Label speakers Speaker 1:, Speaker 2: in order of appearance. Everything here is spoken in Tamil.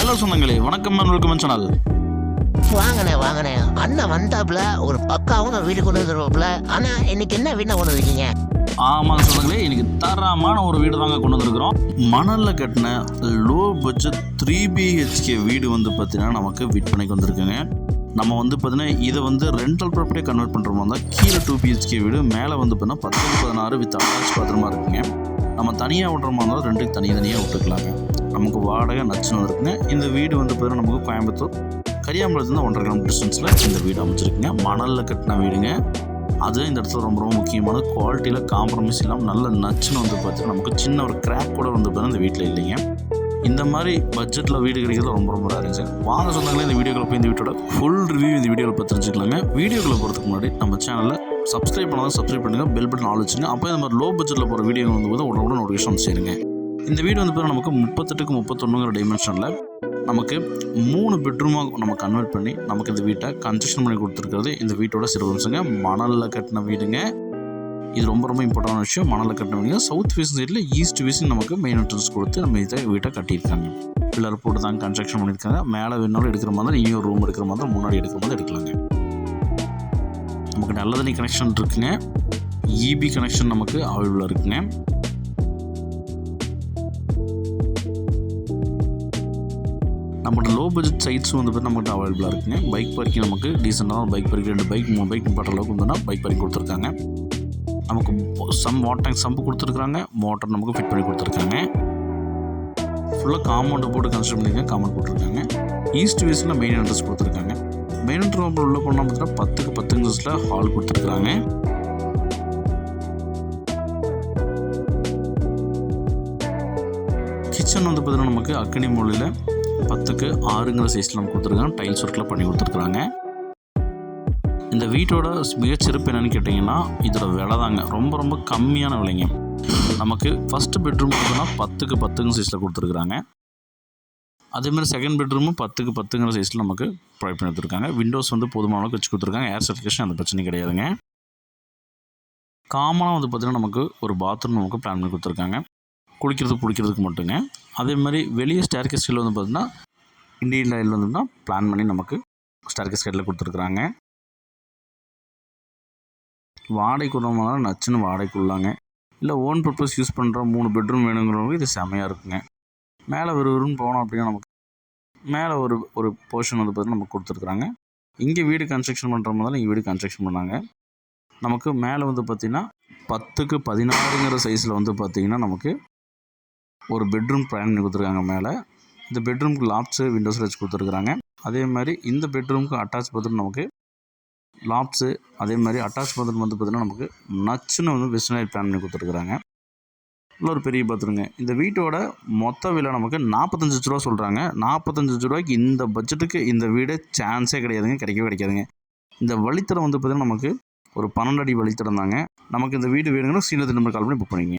Speaker 1: ஹலோ சொந்தங்களே வணக்கம் வெல்கம் சேனல்.
Speaker 2: வாங்கண்ணே வாங்கண்ணே அண்ணன் வந்தாப்புல ஒரு பக்காவும் வீடு கொண்டு வந்துருவாப்புல. ஆனா இன்னைக்கு என்ன வீணா கொண்டு வந்திருக்கீங்க?
Speaker 1: ஆமாங்க சொந்தங்களே இன்னைக்கு தரமான ஒரு வீடு தாங்க கொண்டு வந்திருக்கிறோம். மணலில் கட்டின லோ பட்ஜெட் த்ரீ பிஹெச்கே வீடு வந்து பார்த்தீங்கன்னா நமக்கு விற்பனைக்கு வந்திருக்குங்க. நம்ம வந்து பார்த்தீங்கன்னா இதை வந்து ரெண்டல் ப்ராப்பர்ட்டியை கன்வெர்ட் பண்ணுற மாதிரி இருந்தால் கீழே டூ பிஹெச்கே வீடு மேலே வந்து பார்த்தீங்கன்னா பத்து பதினாறு வித் அட்டாச் பாத்திரமா இருக்குங்க. நம்ம தனியாக விட்ற மாதிரி இருந்தால் ரெண்டுக்கு தனித்தனியாக விட்டுக்கலாங்க. நமக்கு வாடகை நச்சுன்னு இருக்குங்க. இந்த வீடு வந்து பார்த்தீங்கன்னா நமக்கு கோயம்புத்தூர் கரியாம்பலத்துலேருந்து ஒன்றரை கிலோமீட்டர் டிஸ்டன்ஸில் இந்த வீடு அமைச்சிருக்குங்க மணலில் கட்டின வீடுங்க. அது இந்த இடத்துல ரொம்ப ரொம்ப முக்கியமான குவாலிட்டியில் காம்ப்ரமைஸ் இல்லாமல் நல்ல நச்சுன்னு வந்து பார்த்தீங்கன்னா நமக்கு சின்ன ஒரு கிராக் கூட வந்து பார்த்தீங்கன்னா இந்த வீட்டில் இல்லைங்க. இந்த மாதிரி பட்ஜெட்டில் வீடு கிடைக்கிறது ரொம்ப ரொம்ப ரேருங்க சார். வாங்க சொன்னாங்களே இந்த வீடியோக்களை போய் இந்த வீட்டோட ஃபுல் ரிவ்யூ இந்த வீடியோவில் பார்த்து தெரிஞ்சுக்கலாங்க. வீடியோக்களை போகிறதுக்கு முன்னாடி நம்ம சேனலில் சப்ஸ்கிரைப் பண்ணால் சப்ஸ்கிரைப் பண்ணுங்கள் பெல் பட்டன் ஆள் வச்சுங்க அப்போ இந்த மாதிரி லோ பட்ஜெட்டில் போகிற வீடியோ வந்து போது உடனே நோட்டிஃபிகேஷன் வந்து சேருங்க. இந்த வீடு வந்து பார்த்தீங்கன்னா நமக்கு முப்பத்தெட்டுக்கு முப்பத்தொன்னுங்கிற டைமென்ஷனில் நமக்கு மூணு பெட்ரூமாக நம்ம கன்வெர்ட் பண்ணி நமக்கு இந்த வீட்டை கன்ஸ்ட்ரக்ஷன் பண்ணி கொடுத்துருக்கிறது இந்த வீட்டோட சிறப்பம்சங்க மணலில் கட்டின வீடுங்க. இது ரொம்ப ரொம்ப இம்பார்ட்டன்டான விஷயம். மணலில் கட்டின வீடுங்க. சவுத் ஃபேஸ் சைடில் ஈஸ்ட் ஃபேஸிங் நமக்கு மெயின் என்ட்ரன்ஸ் கொடுத்து நம்ம இதை வீட்டை கட்டியிருக்காங்க. பில்லர் போட்டு தான் கன்ஸ்ட்ரக்ஷன் பண்ணியிருக்காங்க. மேலே வேணாலும் எடுக்கிற மாதிரி இனியும் ரூம் எடுக்கிற மாதிரி முன்னாடி எடுக்கிற மாதிரி எடுக்கலாங்க. நமக்கு நல்ல தண்ணி கனெக்ஷன் இருக்குங்க. இபி கனெக்ஷன் நமக்கு அவைலபிளாக இருக்குங்க. நம்மகிட்ட லோ பட்ஜெட் சைட்ஸும் வந்து பார்த்தா நம்மகிட்ட அவைலபிளாக இருக்குங்க. பைக் பார்க்கிங் நமக்கு டீசெண்டாக பைக் பார்க்கிங் ரெண்டு பைக் மூணு பைக் நிப்பாட்ட அளவுக்கு வந்துன்னா பைக் பார்க்கிங் கொடுத்துருக்காங்க. நமக்கு சம் வாட்டர் டேங்க் சம்பு கொடுத்துருக்காங்க. மோட்டர் நமக்கு ஃபிட் பண்ணி கொடுத்துருக்காங்க. ஃபுல்லாக காம்பவுண்டு போட்டு கன்ஸ்ட்ரக்ட் பண்ணியிருக்காங்க காம்பவுண்ட் போட்டிருக்காங்க. ஈஸ்ட் வேஸில் மெயின் என்ட்ரன்ஸ் கொடுத்துருக்காங்க. மெயின் என்ட்ரன்ஸ் உள்ள போனால் பார்த்தீங்கன்னா பத்துக்கு பத்து இன்ச்சஸில் ஹால் கொடுத்துருக்காங்க. கிச்சன் வந்து பார்த்தீங்கன்னா நமக்கு அக்கனி மூலையில் பத்துக்கு ஆறுங்கிற சைஸில் நம்ம கொடுத்துருக்காங்க டைல்ஸ் ஒர்க்கில் பண்ணி கொடுத்துருக்குறாங்க. இந்த வீட்டோட மிகச்சிறப்பு என்னென்னு கேட்டிங்கன்னா இதோட விலை தாங்க. ரொம்ப ரொம்ப கம்மியான விலைங்க. நமக்கு ஃபஸ்ட்டு பெட்ரூம் பார்த்தோன்னா பத்துக்கு பத்துங்க சைஸில் கொடுத்துருக்குறாங்க. அதேமாதிரி செகண்ட் பெட்ரூமும் பத்துக்கு பத்துங்கிற சைஸில் நமக்கு ப்ரொவைட் பண்ணி கொடுத்துருக்காங்க. விண்டோஸ் வந்து போதுமான அளவுக்கு வச்சு கொடுத்துருக்காங்க. ஏர் சர்டிஃபிகேஷன் அந்த பிரச்சனை கிடையாதுங்க. காமனாக வந்து பார்த்திங்கன்னா நமக்கு ஒரு பாத்ரூம் நமக்கு பிளான் பண்ணி கொடுத்துருக்காங்க. குளிக்கிறதுக்கு பிடிக்கிறதுக்கு மட்டுங்க. அதே மாதிரி வெளியே ஸ்டேர்கேஸ் கீழே வந்து பார்த்தீங்கன்னா இண்டியன் ரயில் வந்துன்னா பிளான் பண்ணி நமக்கு ஸ்டேர்கேஸ் கீழே கொடுத்துருக்குறாங்க. வாடகைக்கு விடுறவங்க நச்சுன்னு வாடகைக்குள்ளாங்க இல்லை ஓன் பர்பஸ் யூஸ் பண்ணுற மூணு பெட்ரூம் வேணுங்கிறவங்க இது செமையாக இருக்குங்க. மேலே ஒரு போனோம் அப்படின்னா நமக்கு மேலே ஒரு ஒரு போர்ஷன் வந்து பார்த்தீங்கன்னா நமக்கு கொடுத்துருக்குறாங்க. இங்கே வீடு கன்ஸ்ட்ரக்ஷன் பண்ணுற மாதிரி இங்கே வீடு கன்ஸ்ட்ரக்ஷன் பண்ணாங்க. நமக்கு மேலே வந்து பார்த்திங்கன்னா பத்துக்கு பதினாறுங்கிற சைஸில் வந்து பார்த்திங்கன்னா நமக்கு ஒரு பெட்ரூம் பிளான் பண்ணி கொடுத்துருக்காங்க மேலே. இந்த பெட்ரூம்க்கு லாப்ஸு விண்டோஸில் வச்சு கொடுத்துருக்குறாங்க. அதே மாதிரி இந்த பெட்ரூமுக்கு அட்டாச் பாத்ரூம் நமக்கு லாப்ஸு அதே மாதிரி அட்டாச் பாத்ரூம் வந்து பார்த்திங்கன்னா நமக்கு நச்சுன்னு வந்து வெஸ்டர்ன் பிளான் பண்ணி கொடுத்துருக்குறாங்க. இல்லை ஒரு பெரிய பாத்ரூங்க இந்த வீட்டோட மொத்த விலை நமக்கு நாற்பத்தஞ்சு லட்ச ரூபா சொல்கிறாங்க நாற்பத்தஞ்சு லட்ச ரூபாய்க்கு இந்த பட்ஜெட்டுக்கு இந்த வீடு சான்ஸே கிடையாதுங்க. கிடைக்கவே கிடைக்காதுங்க. இந்த வழித்தடம் வந்து பார்த்திங்கன்னா நமக்கு ஒரு பன்னெண்டு அடி வழித்தடம் தாங்க. நமக்கு இந்த வீடு வேணுங்கன்னா சீனியர் நம்பர் கால் பண்ணி புக் பண்ணிங்க